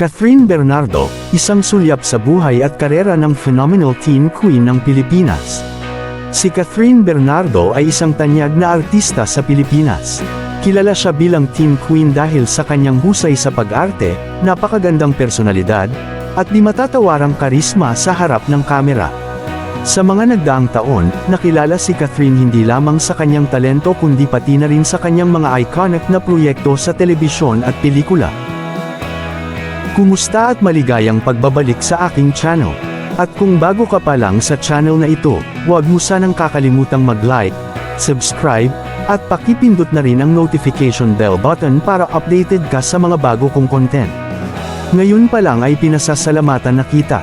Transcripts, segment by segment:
Catherine Bernardo, isang sulyap sa buhay at karera ng phenomenal teen queen ng Pilipinas. Si Catherine Bernardo ay isang tanyag na artista sa Pilipinas. Kilala siya bilang teen queen dahil sa kanyang husay sa pag-arte, napakagandang personalidad, at di matatawarang karisma sa harap ng kamera. Sa mga nagdaang taon, nakilala si Catherine hindi lamang sa kanyang talento kundi pati na rin sa kanyang mga iconic na proyekto sa telebisyon at pelikula. Kumusta at maligayang pagbabalik sa aking channel. At kung bago ka pa lang sa channel na ito, huwag mo sanang kakalimutang mag-like, subscribe, at pakipindot na rin ang notification bell button para updated ka sa mga bago kong content. Ngayon pa lang ay pinasasalamatan na kita.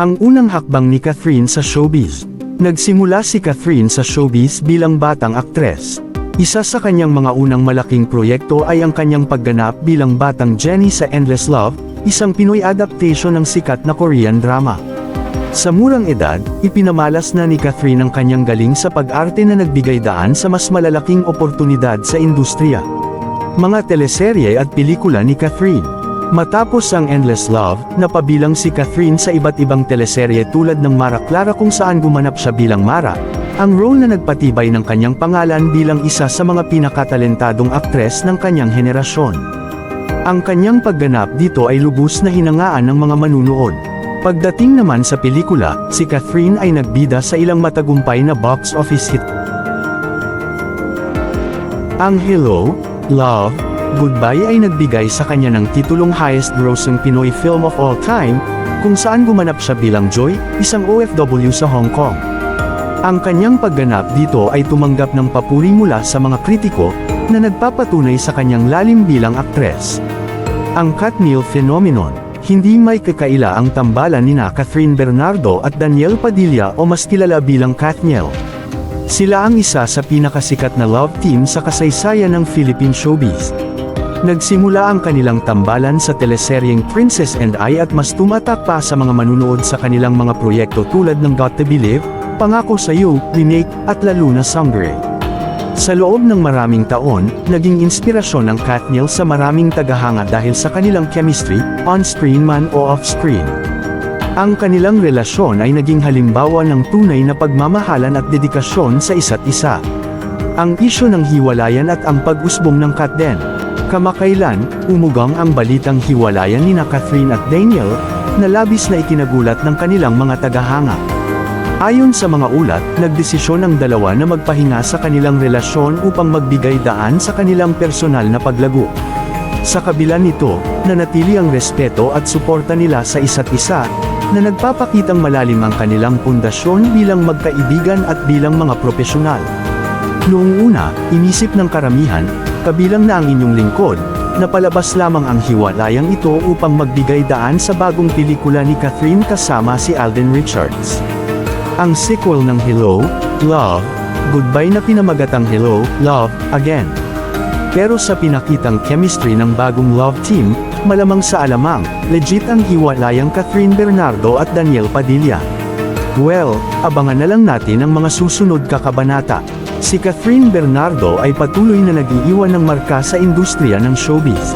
Ang unang hakbang ni Catherine sa showbiz. Nagsimula si Catherine sa showbiz bilang batang aktres. Isa sa kanyang mga unang malaking proyekto ay ang kanyang pagganap bilang batang Jenny sa Endless Love, isang Pinoy adaptation ng sikat na Korean drama. Sa murang edad, ipinamalas na ni Catherine ang kanyang galing sa pag-arte na nagbigay daan sa mas malalaking oportunidad sa industriya. Mga teleserye at pelikula ni Catherine. Matapos ang Endless Love, napabilang si Catherine sa iba't ibang teleserye tulad ng Mara Clara kung saan gumanap siya bilang Mara, ang role na nagpatibay ng kanyang pangalan bilang isa sa mga pinakatalentadong aktres ng kanyang henerasyon. Ang kanyang pagganap dito ay lubos na hinangaan ng mga manunood. Pagdating naman sa pelikula, si Catherine ay nagbida sa ilang matagumpay na box office hit. Ang Hello, Love, Goodbye ay nagbigay sa kanya ng titulong highest grossing Pinoy film of all time, kung saan gumanap siya bilang Joy, isang OFW sa Hong Kong. Ang kanyang pagganap dito ay tumanggap ng papuri mula sa mga kritiko, na nagpapatunay sa kanyang lalim bilang aktres. Ang Katniel Phenomenon Hindi may kakaila ang tambalan nina Catherine Bernardo at Daniel Padilla o mas kilala bilang Katniel. Sila ang isa sa pinakasikat na love team sa kasaysayan ng Philippine showbiz. Nagsimula ang kanilang tambalan sa teleseryeng Princess and I at mas tumatak pa sa mga manunood sa kanilang mga proyekto tulad ng Got to Believe, Pangako sa Iyo, Remake, at Lalo na Someday. Sa loob ng maraming taon, naging inspirasyon ang Katniel sa maraming tagahanga dahil sa kanilang chemistry, on-screen man o off-screen. Ang kanilang relasyon ay naging halimbawa ng tunay na pagmamahalan at dedikasyon sa isa't isa. Ang isyo ng hiwalayan at ang pag-usbong ng Katden. Kamakailan, umugang ang balitang hiwalayan ni na Catherine at Daniel, na labis na ikinagulat ng kanilang mga tagahanga. Ayon sa mga ulat, nagdesisyon ang dalawa na magpahinga sa kanilang relasyon upang magbigay daan sa kanilang personal na paglago. Sa kabila nito, nanatili ang respeto at suporta nila sa isa't isa, na nagpapakitang malalim ang kanilang pundasyon bilang magkaibigan at bilang mga profesional. Noong una, inisip ng karamihan, kabilang na ang inyong lingkod, na palabas lamang ang hiwalayang ito upang magbigay daan sa bagong pelikula ni Catherine kasama si Alden Richards. Ang sequel ng Hello, Love, Goodbye na pinamagatang Hello, Love, Again. Pero sa pinakitang chemistry ng bagong love team, malamang sa alamang, legit ang hiwalayang Catherine Bernardo at Daniel Padilla. Well, abangan na lang natin ang mga susunod kakabanata. Si Catherine Bernardo ay patuloy na nag-iiwan ng marka sa industriya ng showbiz.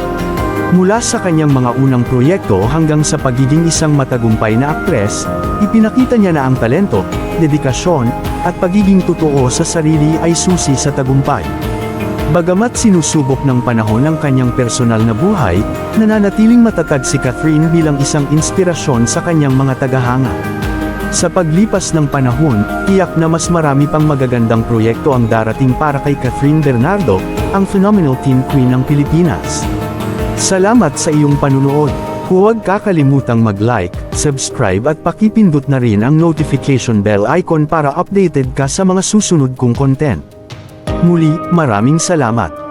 Mula sa kanyang mga unang proyekto hanggang sa pagiging isang matagumpay na aktres, ipinakita niya na ang talento, dedikasyon, at pagiging totoo sa sarili ay susi sa tagumpay. Bagamat sinusubok ng panahon ang kanyang personal na buhay, nananatiling matatag si Catherine bilang isang inspirasyon sa kanyang mga tagahanga. Sa paglipas ng panahon, tiyak na mas marami pang magagandang proyekto ang darating para kay Catherine Bernardo, ang phenomenal teen queen ng Pilipinas. Salamat sa iyong panunood. Huwag kakalimutang mag-like, subscribe at pakipindot na rin ang notification bell icon para updated ka sa mga susunod kong content. Muli, maraming salamat.